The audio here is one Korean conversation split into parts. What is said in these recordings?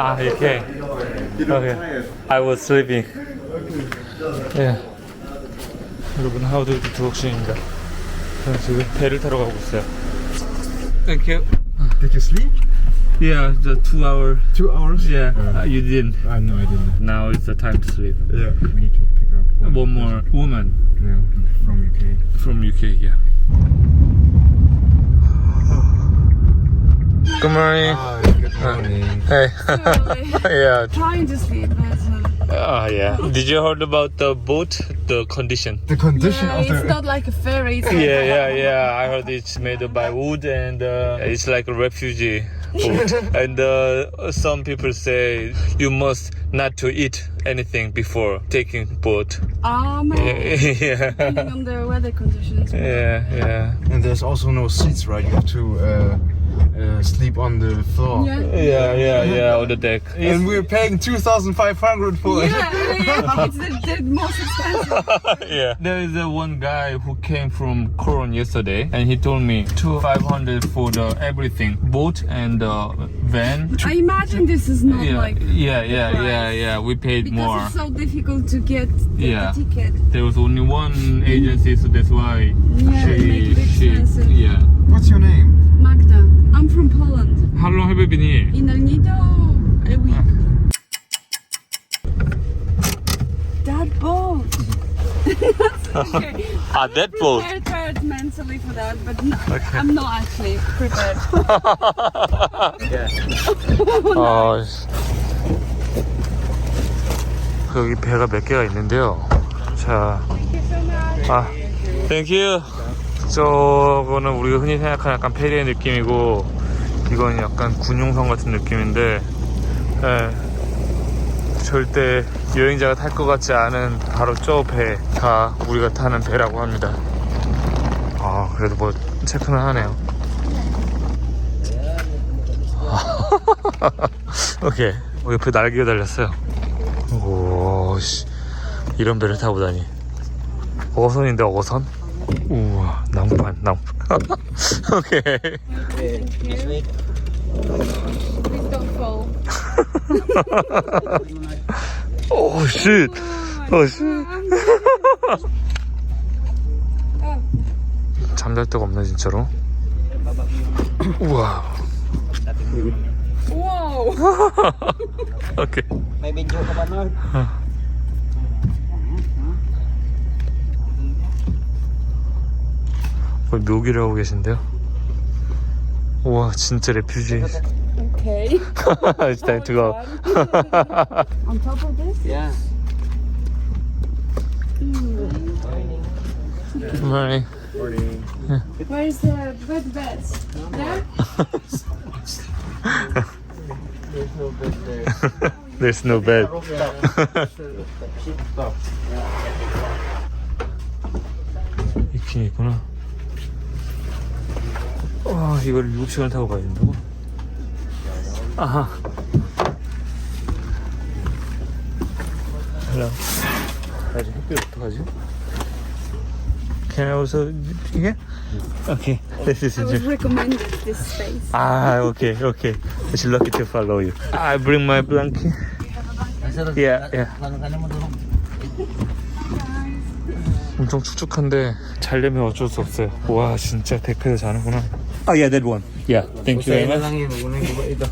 Ah, okay. Okay. I was sleeping. 예. 여러분 하우드 두옥신입니다. 저는 지금 배를 타러 가고 있어요. Thank you. Did you sleep? Yeah, the two hour. Two hours? Yeah, uh, you didn't. Uh, no, I didn't. Now it's the time to sleep. Yeah. We need to pick up One more woman Yeah, from UK. from UK. Yeah. Good morning. Hi, good morning. Hey. yeah. trying to sleep, but Ah, yeah. Did you heard about the boat? The condition. The condition yeah, of the it's not like a ferry. It's like Yeah, yeah, yeah. I heard it's made by wood and uh, it's like a refugee boat. and uh, some people say you must not to eat anything before taking boat. um, yeah, depending on the weather conditions. yeah, yeah. and there's also no seats, right? You have to uh, uh, sleep on the floor. Yeah. Yeah, yeah, yeah, on the deck. And we're paying 2,500 for it. Yeah, yeah, it's the, the most expensive. yeah. There is a one guy who came from Koron yesterday, and he told me two five hundred for the everything, boat and uh, van. I imagine this is not Yeah, like yeah, yeah, price. yeah, yeah. We paid because more. it's so difficult to get the, Yeah. the ticket. There was only one agency, so that's why Yeah, they make she, it she, expensive. yeah. What's your name? Magda, I'm from Poland. How long have you been here? In El Nido, a week. That boat. okay. Ah, that boat. prepared mentally for that, but no, I'm not actually prepared. 아, 씨. 여기 배가 몇 개가 있는데요. 자, 아, 땡큐. 저거는 우리가 흔히 생각하는 약간 페리의 느낌이고, 이건 약간 군용선 같은 느낌인데, 예, 절대 여행자가 탈 것 같지 않은 바로 저 배가 우리가 타는 배라고 합니다. 아, 그래도 뭐 체크는 하네요. 오케이. 어, 옆에 날개가 달렸어요. 오, 씨. 이런 배를 타고 다니. 어선인데, 어선? 우와, 나무판, 나무. 오케이. Please don't fall. 오, 씨. 잠잘 데가 없네, 진짜로. 우와. Whoa! 오케이. May video ka ba nun? 거의 묘기를 하고 계신데요. 우와, 진짜 레퓨지. Okay. It's time to go. On top of this? Yeah. Morning. Where's the bed beds? There? There's no bed. 있긴 있구나. 와, 이걸 7시간 타고 가야 된다고? 아하. Hello. 나 지금 햇빛 어떡하지? Can I also here? Okay, this is I it. would recommend this space. Ah, okay, okay. It's lucky to follow you. I bring my blanket. Yeah, yeah. 엄청 축축한데 잘려면 어쩔 수 없어요. 와 진짜 데크에서 자는구나. Oh yeah, that one. Yeah, thank you very much. lang yun. Unang iba ito.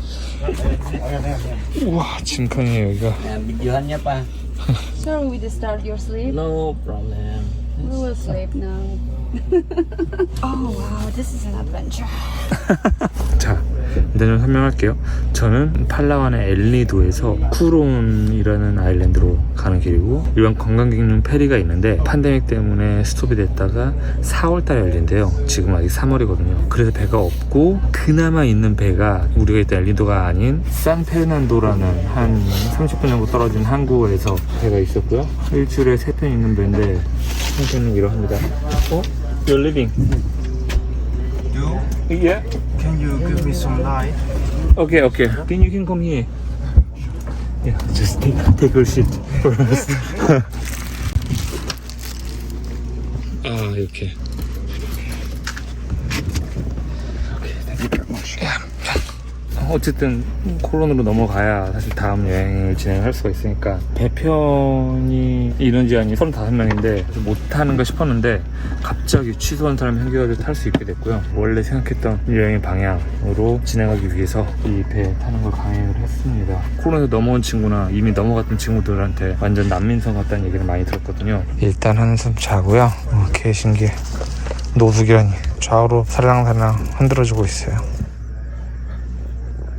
우와 짐칸이에요 여기가. Yan, videohan niya pa. Shall we start your sleep? No problem. We will sleep now. oh wow, this is an adventure. 자, 일단 좀 설명할게요. 저는 팔라완의 엘리도에서 쿠론이라는 아일랜드로 가는 길이고 일반 관광객용 페리가 있는데 판데믹 때문에 스톱이 됐다가 4월달에 열린대요. 지금 아직 3월이거든요. 그래서 배가 없고 그나마 있는 배가 우리가 있던 엘리도가 아닌 산페르난도라는 한 30분 정도 떨어진 항구에서 배가 있었고요. 일주일에 3편 있는 배인데 형편은 이러합니다. 어? You're leaving? You? Yeah. Can you give me some light? Okay, okay. Then you can come here. Yeah, just take take your seat first. 아 이렇게. 어쨌든 콜론으로 넘어가야 사실 다음 여행을 진행할 수가 있으니까 배편이 인원 제한이 35명인데 못하는가 싶었는데 갑자기 취소한 사람이 한겨울에 탈수 있게 됐고요. 원래 생각했던 여행의 방향으로 진행하기 위해서 이 배 타는 걸 강행을 했습니다. 콜론에서 넘어온 친구나 이미 넘어갔던 친구들한테 완전 난민성 같다는 얘기를 많이 들었거든요. 일단 한숨 자고요. 어, 개 신기해. 노숙이라니 좌우로 살랑살랑 흔들어주고 있어요.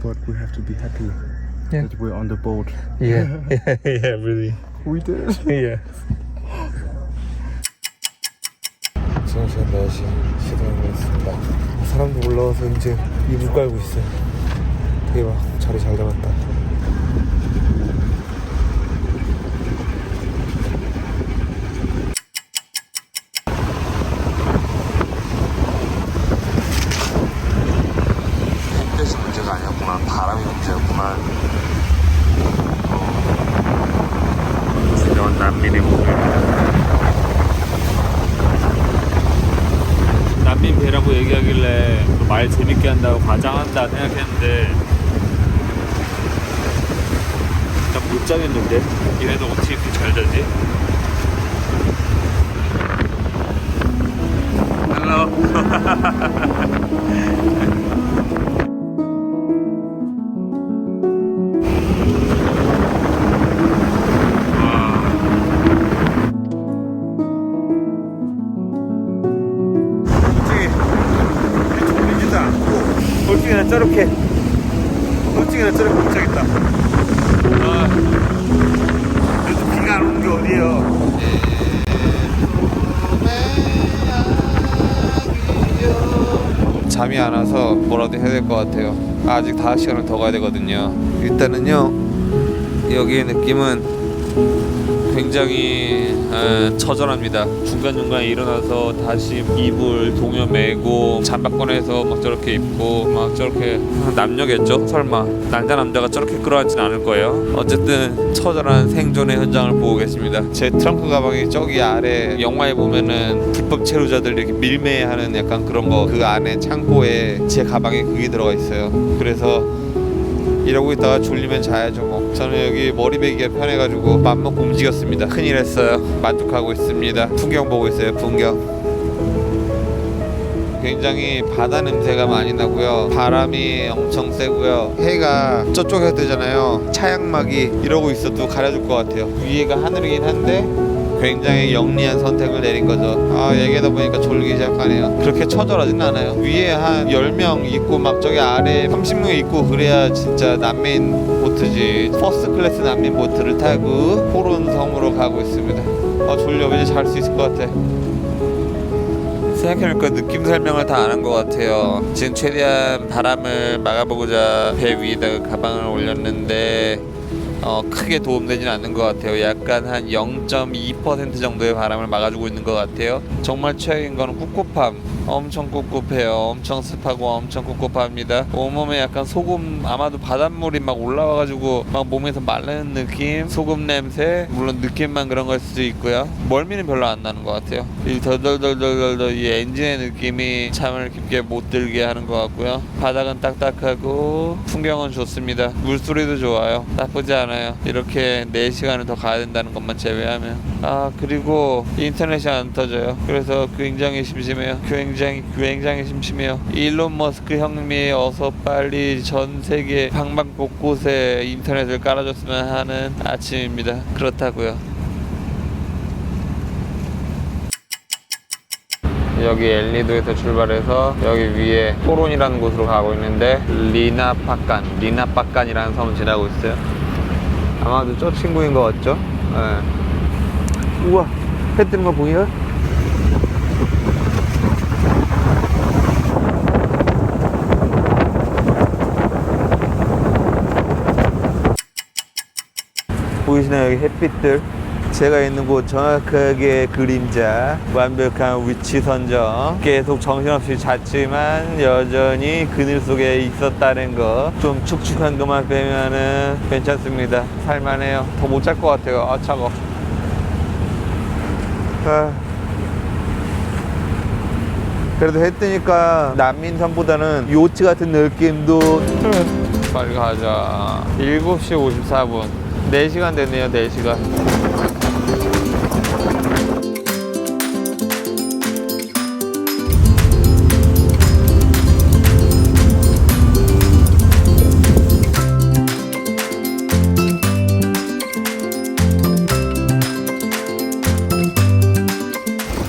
But we have to be happy Yeah. that we're on the boat. Yeah, yeah, yeah, really. We did. yeah. 지금 시간 4시 시동을 했습니다. 사람도 올라와서 이제 이불 깔고 있어요. 대박, 자리 잘 잡았다. 햇볕이 문제가 아니었구만. 바람이 문제였구만. 이런 난민의 몸을 난민 배라고 얘기하길래 그 말 재밌게 한다고 과장한다 생각했는데. 난못 자겠는데? 이래도 어떻게 이렇게 잘 자지? 헬 저렇게 솔직히나 저렇게 못 자겠다 아 그래도 비가 안 오는 게 어디에요 잠이 안 와서 뭐라도 해야 될 것 같아요. 아직 5시간을 더 가야 되거든요. 일단은요, 여기의 느낌은 굉장히 에, 처절합니다. 중간중간 일어나서 다시 이불 동요 메고 잠바 꺼내서 막 저렇게 입고 막 저렇게 남녀겠죠? 설마 남자 남자가 저렇게 끌어안진 않을 거예요. 어쨌든 처절한 생존의 현장을 보고 계십니다. 제 트렁크 가방이 저기 아래 영화에 보면은 불법 체류자들 이렇게 밀매하는 약간 그런 거 그 안에 창고에 제 가방에 그게 들어가 있어요. 그래서 이러고 있다가 졸리면 자야죠. 뭐. 저는 여기 머리 베기가 편해가지고 맘먹고 움직였습니다. 큰일 했어요. 만족하고 있습니다. 풍경 보고 있어요 풍경. 굉장히 바다 냄새가 많이 나고요. 바람이 엄청 세고요. 해가 저쪽에 뜨잖아요. 차양막이 이러고 있어도 가려줄 것 같아요. 위에가 하늘이긴 한데 굉장히 영리한 선택을 내린 거죠. 아, 얘기하다 보니까 졸리기 시작하네요. 그렇게 처절하진 않아요. 위에 한 10명 있고 막 저기 아래 30명 있고 그래야 진짜 난민 보트지. 퍼스트 클래스 난민 보트를 타고 호론 섬으로 가고 있습니다. 아, 졸려. 왠지 잘 수 있을 것 같아. 생각해보니까 느낌 설명을 다 안 한 것 같아요. 지금 최대한 바람을 막아보고자 배 위에다가 가방을 올렸는데 어, 크게 도움되진 않는 것 같아요. 약간 한 0.2% 정도의 바람을 막아주고 있는 것 같아요. 정말 최악인 거는 꿉꿉함. 엄청 꿉꿉해요. 엄청 습하고 엄청 꿉꿉합니다. 온몸에 약간 소금 아마도 바닷물이 막 올라와가지고 막 몸에서 마르는 느낌, 소금 냄새. 물론 느낌만 그런 걸 수도 있고요. 멀미는 별로 안 나는 것 같아요. 이 덜덜덜덜덜 이 엔진의 느낌이 잠을 깊게 못 들게 하는 것 같고요. 바닥은 딱딱하고 풍경은 좋습니다. 물소리도 좋아요. 나쁘지 않아요. 이렇게 4시간을 더 가야 된다는 것만 제외하면. 아 그리고 인터넷이 안 터져요. 그래서 굉장히 심심해요. 굉장히 굉장히 심심해요. 일론 머스크 형님이 어서 빨리 전 세계 방방 곳곳에 인터넷을 깔아줬으면 하는 아침입니다. 그렇다고요. 여기 엘리도에서 출발해서 여기 위에 포론이라는 곳으로 가고 있는데 리나파칸 리나파칸이라는 섬을 지나고 있어요 아마도 저 친구인 것 같죠? 네. 우와 해 뜨는 거 보이요? 보이시나요 여기 햇빛들 제가 있는 곳 정확하게 그림자 완벽한 위치 선정 계속 정신없이 잤지만 여전히 그늘 속에 있었다는 거 좀 축축한 것만 빼면은 괜찮습니다 살만해요 더 못 잘 것 같아요 아 차가 아. 그래도 해 뜨니까 난민섬보다는 요트 같은 느낌도 빨리 가자. 7시 54분. 4시간 됐네요, 4시간.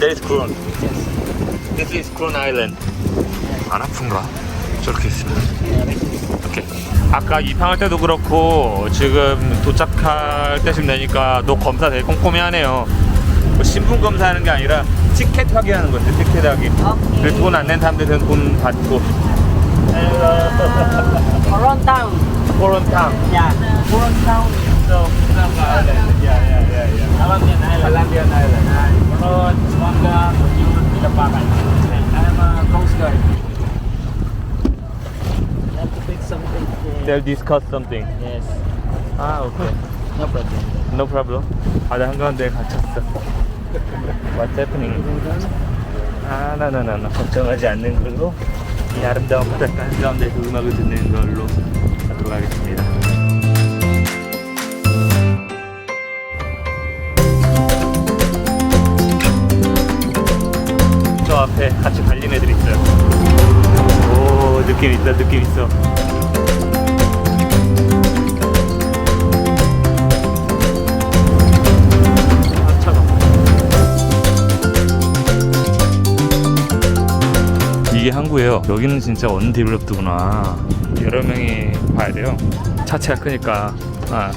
There is Kron. This is Kron Island. 안 아픈가? 저렇게 있으면. 오케이. 아까 입항할 때도 그렇고 지금 도착할 때쯤 되니까 너 검사 되게 꼼꼼히 하네요. 뭐 신분 검사하는 게 아니라 티켓 확인하는 거죠. 티켓 확인. 그래서 돈안 낸 사람들은 돈 받고. Coron Town. 코론 탕. Yeah. Coron Town. So, yeah, yeah, yeah, yeah. Alambian Island. I'm a Coast Guard. You have to fix something. Yeah. They'll discuss something. Yes. 아, 오케이. No problem. No problem. 바다 한가운데 갇혔어. What's happening? 아, 나나나나 걱정하지 않는 걸로 이 아름다운 바닷가 한가운데서 음악을 듣는 걸로 하도록 하겠습니다. 저 앞에 같이 달린 애들 있어요. 오, 느낌 있다, 느낌 있어. 항구예요. 여기는 진짜 언디벨롭드구나. 여러 명이 봐야 돼요. 차체가 크니까. 아,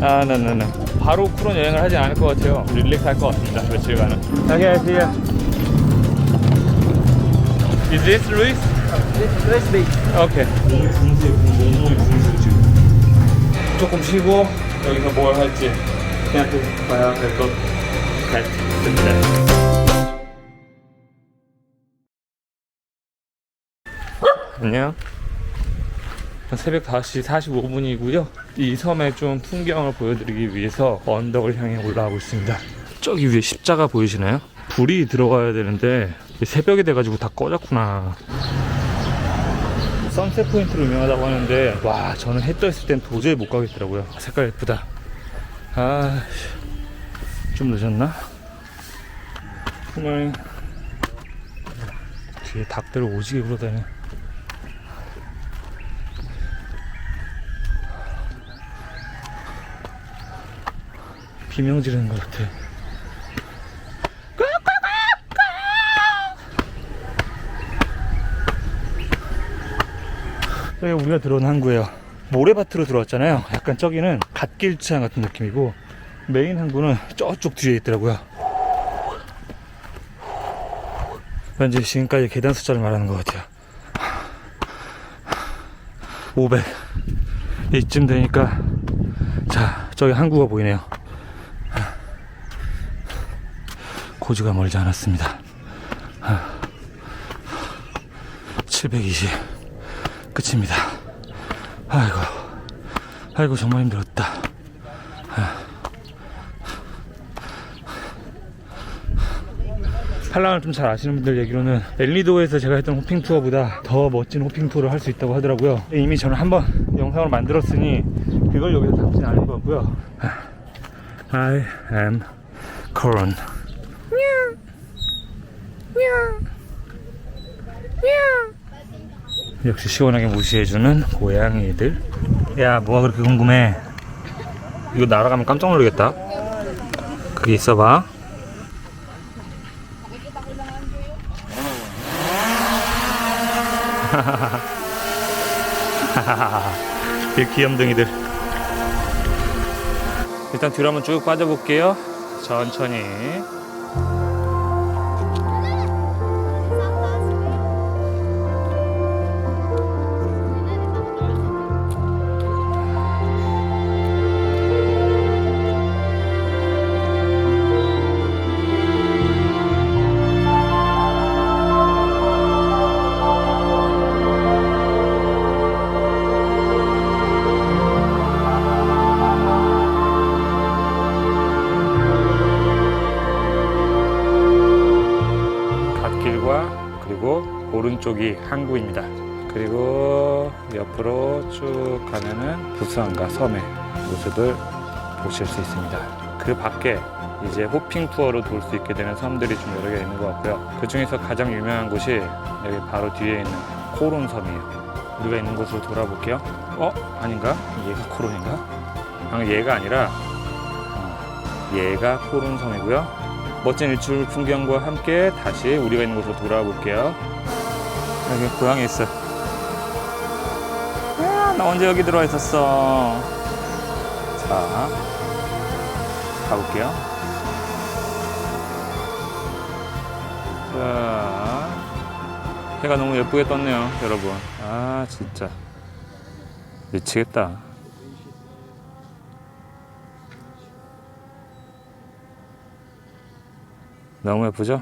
아, 나나나. 바로 쿠론 여행을 하지 않을 것 같아요. 릴렉스 할것 같습니다. 며칠간은. 안녕하세요. Is this Luis? Let's be. 지금. 조금 쉬고 여기서 뭘 할지 생각해 봐야 될 것 같습니다. 안녕. 새벽 5시 45분이고요. 이 섬의 좀 풍경을 보여드리기 위해서 언덕을 향해 올라가고 있습니다. 저기 위에 십자가 보이시나요? 불이 들어가야 되는데 새벽이 돼가지고 다 꺼졌구나. 선셋 포인트로 유명하다고 하는데 와 저는 해 떠 있을 땐 도저히 못 가겠더라고요 색깔 예쁘다 아 좀 늦었나? 푸마리 뒤에 닭들 오지게 굴어다녀 비명 지르는 것 같아 여기 우리가 들어온 항구예요. 모래밭으로 들어왔잖아요. 약간 저기는 갓길치항 같은 느낌이고 메인 항구는 저쪽 뒤에 있더라고요. 왠지 지금까지 계단 숫자를 말하는 것 같아요. 500 이쯤 되니까 자 저기 항구가 보이네요. 고지가 멀지 않았습니다. 720 끝입니다. 아이고, 아이고 정말 힘들었다. 팔랑을 좀 잘 아시는 분들 얘기로는 엘리도에서 제가 했던 호핑 투어보다 더 멋진 호핑 투어를 할 수 있다고 하더라고요. 이미 저는 한번 영상을 만들었으니 그걸 여기서 담진 않을 거고요. I am Coron. 역시 시원하게 무시해주는 고양이들. 야, 뭐가 그렇게 궁금해? 이거 날아가면 깜짝 놀라겠다. 그게 있어봐. 이 귀염둥이들. 일단 뒤로 한번 쭉 빠져볼게요. 천천히. 옆으로 쭉 가면은 부스안과 섬의 모습을 보실 수 있습니다. 그 밖에 이제 호핑 투어로 돌 수 있게 되는 섬들이 좀 여러 개 있는 것 같고요. 그 중에서 가장 유명한 곳이 여기 바로 뒤에 있는 코론 섬이에요. 우리가 있는 곳으로 돌아볼게요. 어? 아닌가? 얘가 코론인가? 아, 얘가 아니라 어, 얘가 코론 섬이고요. 멋진 일출 풍경과 함께 다시 우리가 있는 곳으로 돌아볼게요. 여기 고양이 있어. 아, 나 언제 여기 들어와 있었어? 자, 가볼게요. 자, 해가 너무 예쁘게 떴네요, 여러분. 아, 진짜. 미치겠다. 너무 예쁘죠?